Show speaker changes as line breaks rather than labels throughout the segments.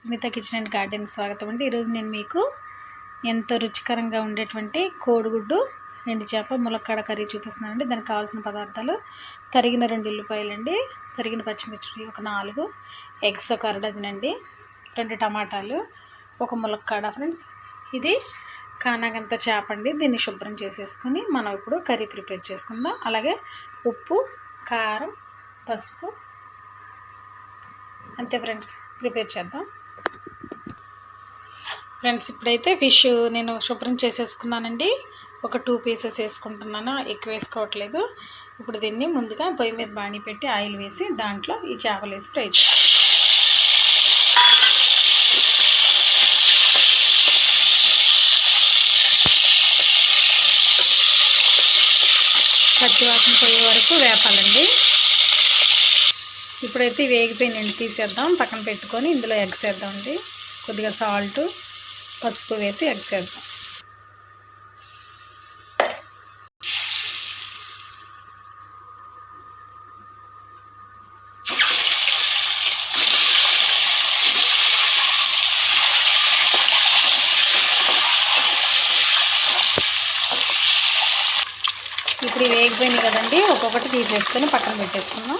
Sunitha kitchen and garden స్వాగతం అండి. ఈరోజు నేను మీకు ఎంతో రుచికరంగా ఉండేటువంటి కోడిగుడ్డు ఎండు చేప ములక్కాడ కర్రీ చూపిస్తున్నానండి. దానికి కావాల్సిన పదార్థాలు తరిగిన రెండు ఉల్లిపాయలండి. తరిగిన పచ్చిమిర్చి ఒక నాలుగు ఎగ్స్ ఒక అరడదినండి రెండు టమాటాలు ఒక ములక్కాడ ఫ్రెండ్స్. ఇది కానాగంత చేప అండి. దీన్ని శుభ్రం చేసేసుకుని మనం ఇప్పుడు కర్రీ ప్రిపేర్ చేసుకుందాం. అలాగే ఉప్పు కారం పసుపు అంతే ఫ్రెండ్స్. ప్రిపేర్ చేద్దాం. ఫ్రెండ్స్ ఇప్పుడైతే ఫిష్ నేను శుభ్రం చేసేసుకున్నానండి. ఒక టూ పీసెస్ వేసుకుంటున్నాను ఎక్కువ వేసుకోవట్లేదు. ఇప్పుడు దీన్ని ముందుగా పొయ్యి మీద బాణీ పెట్టి ఆయిల్ వేసి దాంట్లో ఈ చేపలు వేసి ఫ్రై చేస్తాను పచ్చి వాసన పోయే వరకు వేపాలండి. ఇప్పుడైతే వేగిపోయినండి తీసేద్దాం. పక్కన పెట్టుకొని ఇందులో ఎగ్స్ వేద్దామండి. కొద్దిగా సాల్ట్ పసుపు వేసి ఎగ్స్ వేద్దాం ఇప్పుడు ఇవి కదండి ఒక్కొక్కటి తీసేసుకొని పక్కన పెట్టేసుకుందాం.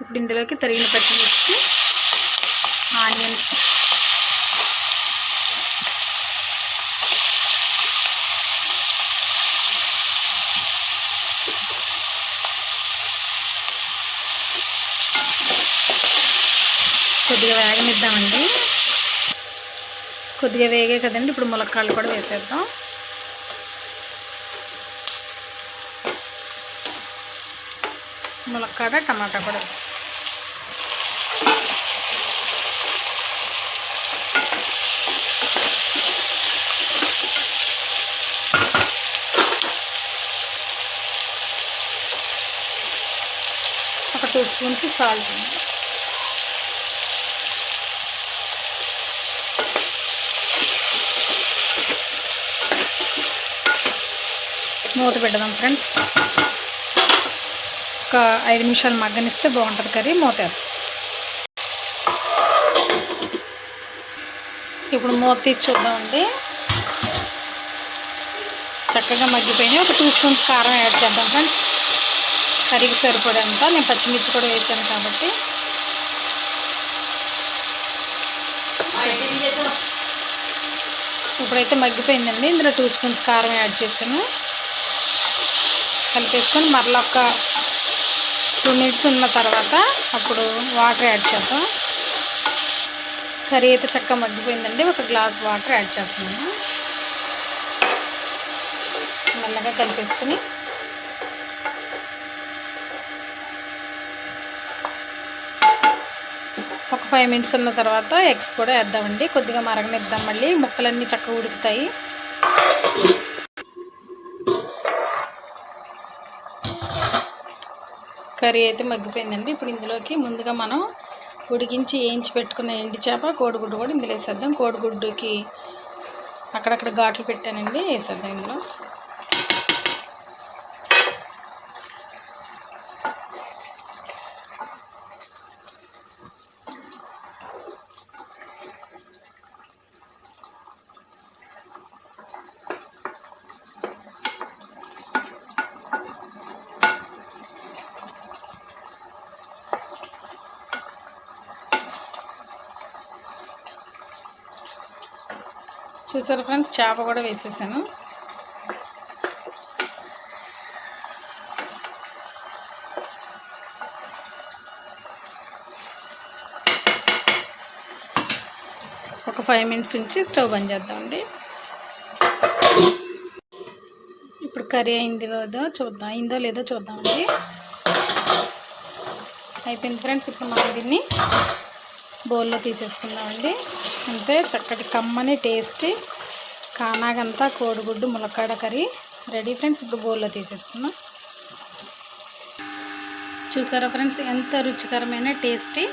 ఇప్పుడు ఇందులోకి తరిగిన పచ్చిమిర్చి ఆనియన్స్ కొద్దిగా వేగనిద్దామండి. కొద్దిగా వేగే కదండి ఇప్పుడు ములక్కాళ్ళు కూడా వేసేద్దాం. ములక్కాడ టమాటా కూడా వేస్తాం. ఒక టూ స్పూన్స్ సాల్ట్. మూత పెడదాం ఫ్రెండ్స్. ఒక ఐదు నిమిషాలు మగ్గనిస్తే బాగుంటుంది కర్రీ మూత ఇప్పుడు మూత తీసి చూద్దామండి. చక్కగా మగ్గిపోయినాయి. ఒక టూ స్పూన్స్ కారం యాడ్ చేద్దాం ఫ్రెండ్స్. కర్రీకి సరిపడేంత. నేను పచ్చిమిర్చి కూడా వేసాను కాబట్టి. ఇప్పుడైతే మగ్గిపోయిందండి. ఇందులో టూ స్పూన్స్ కారం యాడ్ చేశాను. కలిపేసుకొని మరలా ఒక టూ మినిట్స్ ఉన్న తర్వాత అప్పుడు వాటర్ యాడ్ చేద్దాం. కర్రీ అయితే చక్కగా మగ్గిపోయిందండి. ఒక గ్లాస్ వాటర్ యాడ్ చేస్తున్నాను. మెల్లగా కలిపేసుకుని ఒక ఫైవ్ మినిట్స్ ఉన్న తర్వాత ఎగ్స్ కూడా వేద్దామండి. కొద్దిగా మరగనిద్దాం మళ్ళీ. ముక్కలన్నీ చక్కగా ఉడుకుతాయి. కర్రీ అయితే మగ్గిపోయిందండి. ఇప్పుడు ఇందులోకి ముందుగా మనం ఉడికించి వేయించి పెట్టుకున్న ఎండి చేప కోడిగుడ్డు కూడా ఇందులో వేసేద్దాం. కోడిగుడ్డుకి అక్కడక్కడ ఘాట్లు పెట్టానండి. వేసేద్దాం ఇందులో. చూసారు ఫ్రెండ్స్ చేప కూడా వేసేసాను. ఒక ఫైవ్ మినిట్స్ ఉంచి స్టవ్ బంద్ చేద్దామండి. ఇప్పుడు కర్రీ అయింది లేదో చూద్దాం. అయిందో లేదో చూద్దామండి. అయిపోయింది ఫ్రెండ్స్ ఇప్పుడు మనం దీన్ని బౌల్లో తీసేసుకుందామండి. అంతే చక్కటి కమ్మని టేస్టీ కానాగంతా కోడిగుడ్డు ములక్కాడ కర్రీ. రెడీ ఫ్రెండ్స్ ఇప్పుడు బౌల్లో తీసేసుకున్నాం చూసారా ఫ్రెండ్స్ ఎంత రుచికరమైన టేస్టీ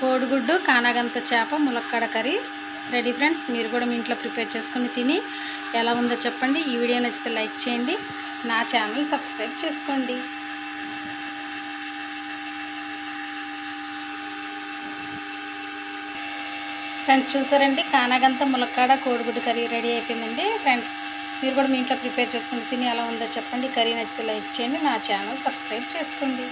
కోడిగుడ్డు కానాగంత చేప ములక్కాడ కర్రీ. రెడీ ఫ్రెండ్స్ మీరు కూడా మీ ఇంట్లో ప్రిపేర్ చేసుకుని తిని ఎలా ఉందో చెప్పండి. ఈ వీడియో నచ్చితే లైక్ చేయండి. నా ఛానల్ సబ్స్క్రైబ్ చేసుకోండి. ఫ్రెండ్స్ చూసారండి? కానాగంత ములక్కాడ కోడిగుడ్డు కర్రీ రెడీ అయిపోయిందండి. ఫ్రెండ్స్ మీరు కూడా మీ ఇంట్లో ప్రిపేర్ చేసుకుని తిని ఎలా ఉందో చెప్పండి. కర్రీ నచ్చితే లైక్ చేయండి నా ఛానల్ సబ్స్క్రైబ్ చేసుకోండి.